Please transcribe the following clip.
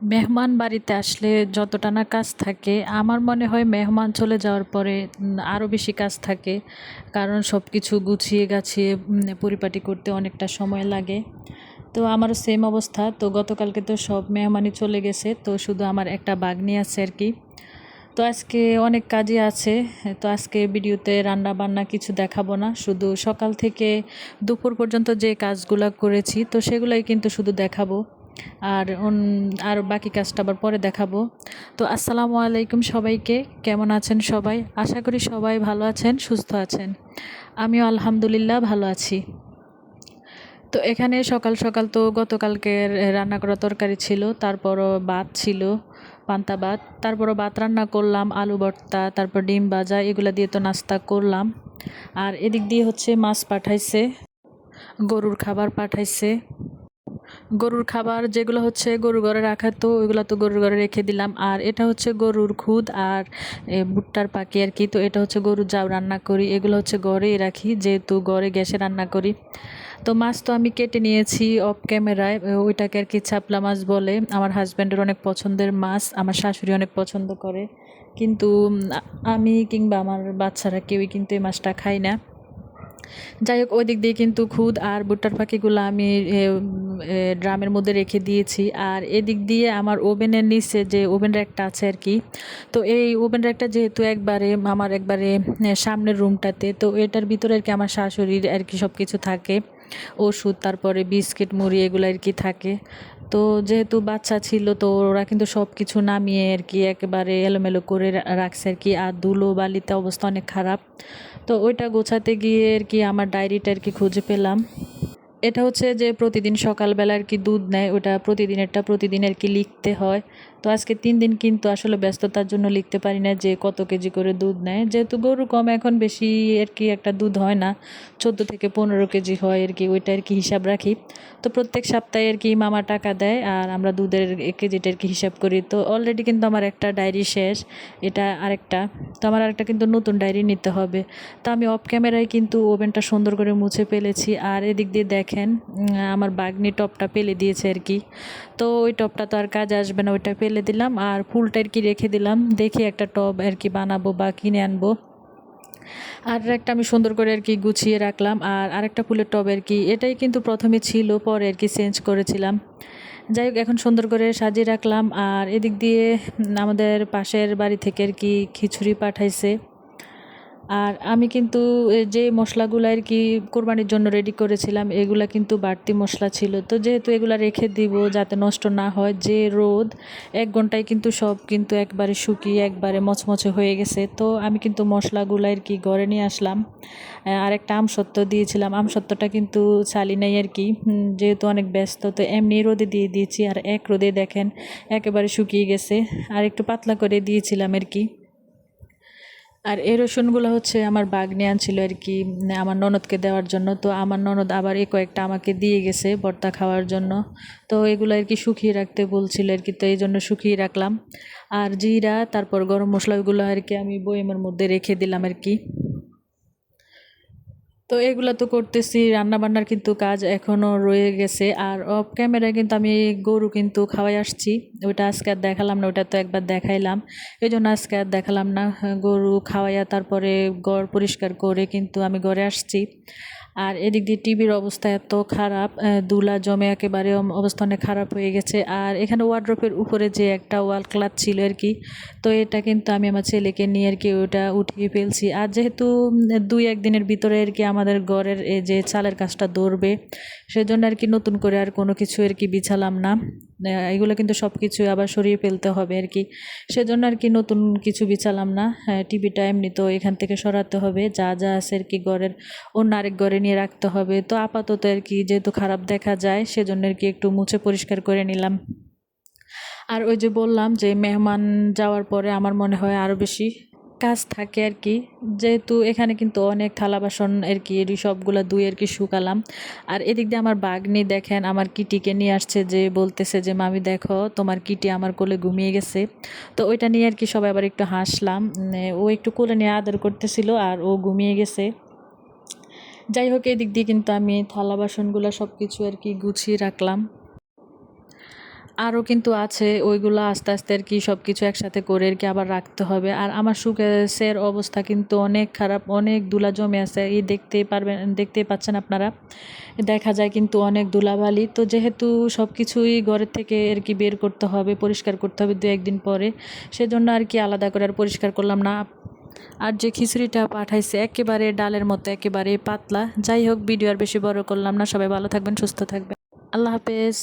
মেহমান বাড়িতে আসলে যতটা না কাজ থাকে, আমার মনে হয় মেহমান চলে যাওয়ার পরে আরও বেশি কাজ থাকে। কারণ সব কিছু গুছিয়ে গাছিয়ে পরিপাটি করতে অনেকটা সময় লাগে। তো আমারও সেম অবস্থা। তো গতকালকে তো সব মেহমানই চলে গেছে। তো শুধু আমার একটা বাগনি আছে আর কি। তো আজকে অনেক কাজই আছে। তো আজকে ভিডিওতে রান্না বান্না কিছু দেখাবো না। শুধু সকাল থেকে দুপুর পর্যন্ত যে কাজগুলো করেছি, তো সেগুলাই কিন্তু শুধু দেখাবো। আর আর বাকি কাজটা আবার পরে দেখাবো। তো আসসালামু আলাইকুম সবাইকে, কেমন আছেন সবাই? আশা করি সবাই ভালো আছেন, সুস্থ আছেন। আমিও আলহামদুলিল্লাহ ভালো আছি। তো এখানে সকাল সকাল তো গতকালকের রান্না করা তরকারি ছিল, তারপরও ভাত ছিল, পান্তা ভাত, তারপরও ভাত রান্না করলাম, আলু ভর্তা, তারপর ডিম ভাজা, এগুলো দিয়ে তো নাস্তা করলাম। আর এদিক দিয়ে হচ্ছে মাছ পাঠাইছে, গরুর খাবার পাঠাইছে। গরুর খাবার যেগুলো হচ্ছে গরু ঘরে রাখা, তো ওইগুলো তো গরুর ঘরে রেখে দিলাম। আর এটা হচ্ছে গরুর খুদ আর ভুট্টার পাখি আর কি। তো এটা হচ্ছে গরুর যাও রান্না করি। এগুলো হচ্ছে ঘরেই রাখি, যেহেতু ঘরে গ্যাসে রান্না করি। তো মাছ তো আমি কেটে নিয়েছি অফ ক্যামেরায়। ওইটাকে আর কি ছাপলা মাছ বলে। আমার হাজব্যান্ডের অনেক পছন্দের মাছ, আমার শাশুড়ি অনেক পছন্দ করে। কিন্তু আমি কিংবা আমার বাচ্চারা কেউই কিন্তু এই মাছটা খাই না। যাই হোক, ওই দিক দিয়ে কিন্তু খুদ আর ভুট্টার পাখিগুলো আমি ড্রামের মধ্যে রেখে দিয়েছি। আর এদিক দিয়ে আমার ওভেনের নিচে যে ওভেন র্যাকটা আছে আর কি, তো এই ওভেন র্যাকটা যেহেতু একবারে, আমার একবারে সামনের রুমটাতে, তো এটার ভিতরে আর কি আমার শাশুড়ির আর কি সব কিছু থাকে। ওষুধ, তারপরে বিস্কিট, মুড়ি এগুলো আর কি থাকে। তো যেহেতু বাচ্চা ছিল, তো ওরা কিন্তু সব কিছু নামিয়ে আর কি একেবারে এলোমেলো করে রাখছে আর কি। আর ধুলো বালিতে অবস্থা অনেক খারাপ। তো ওইটা গোছাতে গিয়ে আর কি আমার ডায়েরিটা আর কি খুঁজে পেলাম। এটা হচ্ছে যে প্রতিদিন সকালবেলা আর কি দুধ নেয়, ওটা প্রতিদিনেরটা প্রতিদিন আর কি লিখতে হয়। তো আজকে তিন দিন কিন্তু আসলে ব্যস্ততার জন্য লিখতে পারি না যে কত কেজি করে দুধ নেয়। যেহেতু গরু কম, এখন বেশি আর কি একটা দুধ হয় না। চোদ্দ থেকে পনেরো কেজি হয় আর কি, ওইটা আর কি হিসাব রাখি। তো প্রত্যেক সপ্তাহে আর কি মামা টাকা দেয় আর আমরা দুধের কেজিটা আর কি হিসাব করি। তো অলরেডি কিন্তু আমার একটা ডায়েরি শেষ, এটা আরেকটা। তো আমার আরেকটা কিন্তু নতুন ডায়েরি নিতে হবে। তো আমি অফ ক্যামেরায় কিন্তু ওভেনটা সুন্দর করে মুছে ফেলেছি আর এদিক দিয়ে দেখেন আমার বাগনি টপটা পেলে দিয়েছে আর কি। তো ওই টপটা তো আর কাজ আসবে না, ওইটা ফেলে দিলাম আর ফুলটা আর কি রেখে দিলাম। দেখে একটা টব আর কি বানাবো বা কিনে আনব। আর একটা আমি সুন্দর করে আর কি গুছিয়ে রাখলাম আর আরেকটা ফুলের টব আর কি। এটাই কিন্তু প্রথমে ছিল, পরে আর কি চেঞ্জ করেছিলাম। যাই হোক, এখন সুন্দর করে সাজিয়ে রাখলাম আর এদিক দিয়ে আমাদের পাশের বাড়ি থেকে আর কি খিচুড়ি পাঠাইছে। আর আমি কিন্তু যে মশলাগুলো আর কি কোরবানির জন্য রেডি করেছিলাম, এগুলা কিন্তু বাড়তি মশলা ছিল। তো যেহেতু এগুলা রেখে দিব যাতে নষ্ট না হয়, যে রোদ, এক ঘন্টায় কিন্তু সব কিন্তু একবারে শুকিয়ে একবারে মচমচে হয়ে গেছে। তো আমি কিন্তু মশলাগুলো আর কি ঘরে নিয়ে আসলাম। আর একটা আমসত্ত্ব দিয়েছিলাম। আমসত্ত্বটা কিন্তু চালি নাই আর কি। যেহেতু অনেক ব্যস্ত, তো এমনি রোদে দিয়ে দিয়েছি। আর এক রোদে দেখেন, একেবারে শুকিয়ে গেছে। আর একটু পাতলা করে দিয়েছিলাম আর কি। আর এই রসুনগুলো হচ্ছে আমার বাগনে আনছিল আর কি আমার ননদকে দেওয়ার জন্য। তো আমার ননদ আবার এ কয়েকটা আমাকে দিয়ে গেছে ভর্তা খাওয়ার জন্য। তো এগুলো আর কি শুকিয়ে রাখতে বলছিল আর কি, তো এই জন্য শুকিয়ে রাখলাম। আর জিরা, তারপর গরম মশলাগুলো আর কি আমি বয়েমের মধ্যে রেখে দিলাম আর কি। তো এগুলো তো করতেছি, রান্নাবান্নার কিন্তু কাজ এখনও রয়ে গেছে। আর অফ ক্যামেরায় কিন্তু আমি গরু কিন্তু খাওয়াই আসছি। ওইটা আজকে আর দেখালাম না ওটা তো একবার দেখাইলাম। এই জন্য আজকে আর দেখালাম না গরু খাওয়াইয়া তারপরে গড় পরিষ্কার করে কিন্তু আমি ঘরে আসছি। আর এদিক দিয়ে টিভির অবস্থা এত খারাপ দুলা জমে একেবারে অবস্থা অনেক খারাপ হয়ে গেছে। আর এখানে ওয়ার্ড্রপের উপরে যে একটা ওয়াল ক্লাথ ছিল আর কি, তো এটা কিন্তু আমি আমার ছেলেকে নিয়ে আর কি ওটা উঠিয়ে ফেলছি। আর যেহেতু দুই একদিনের ভিতরে আর কি আমাদের ঘরের এই যে চালের কাজটা ধরবে, সেজন্য আর কি নতুন করে আর কোনো কিছু আর কি বিছালাম না। এগুলো কিন্তু সব কিছু আবার সরিয়ে ফেলতে হবে আর কি। সেজন্য আর কি নতুন কিছু বিছালাম না। হ্যাঁ টিভিটা এমনি তো এখান থেকে সরাতে হবে। যা যা আছে আর কি ঘরের অন্য আরেক ঘরে নিয়ে রাখতে হবে। তো আপাতত আর কি যেহেতু খারাপ দেখা যায়, সেজন্য আর কি একটু মুছে পরিষ্কার করে নিলাম। আর ওই যে বললাম যে মেহমান যাওয়ার পরে আমার মনে হয় আরও বেশি কাজ থাকে আর কি। যেহেতু এখানে কিন্তু অনেক থালা বাসন আর কি সবগুলা দুই আর কি শুকালাম। আর এদিক দিয়ে আমার বাগনি দেখেন, আমার কিটিকে নিয়ে আসছে যে বলতেছে যে, মামি দেখো, তোমার কিটি আমার কোলে ঘুমিয়ে গেছে। তো ওইটা নিয়ে আর কি সবাই আবার একটু হাসলাম। ও একটু কোলে নিয়ে আদর করতেছিল আর ও ঘুমিয়ে গেছে। যাই হোক, এই দিক দিয়ে কিন্তু আমি থালা বাসনগুলো সব কিছু আর কি গুছিয়ে রাখলাম। আরও কিন্তু আছে, ওইগুলো আস্তে আস্তে আর কি সব কিছু একসাথে করে আর কি আবার রাখতে হবে। আর আমার সুকেসের অবস্থা কিন্তু অনেক খারাপ, অনেক ধুলা জমে আছে। এই দেখতেই পারবেন, দেখতেই পাচ্ছেন আপনারা। দেখা যায় কিন্তু অনেক ধুলাবালি তো যেহেতু সব কিছুই ঘরের থেকে আর কি বের করতে হবে, পরিষ্কার করতে হবে দু একদিন পরে, সেজন্য আর কি আলাদা করে আর পরিষ্কার করলাম না। আর যে খিচুড়িটা পাঠাইছে একেবারে ডালের মতো, একেবারে পাতলা। যাই হোক, ভিডিও আর বেশি বড় করলাম না। সবাই ভালো থাকবেন, সুস্থ থাকবেন। আল্লাহ হাফেজ।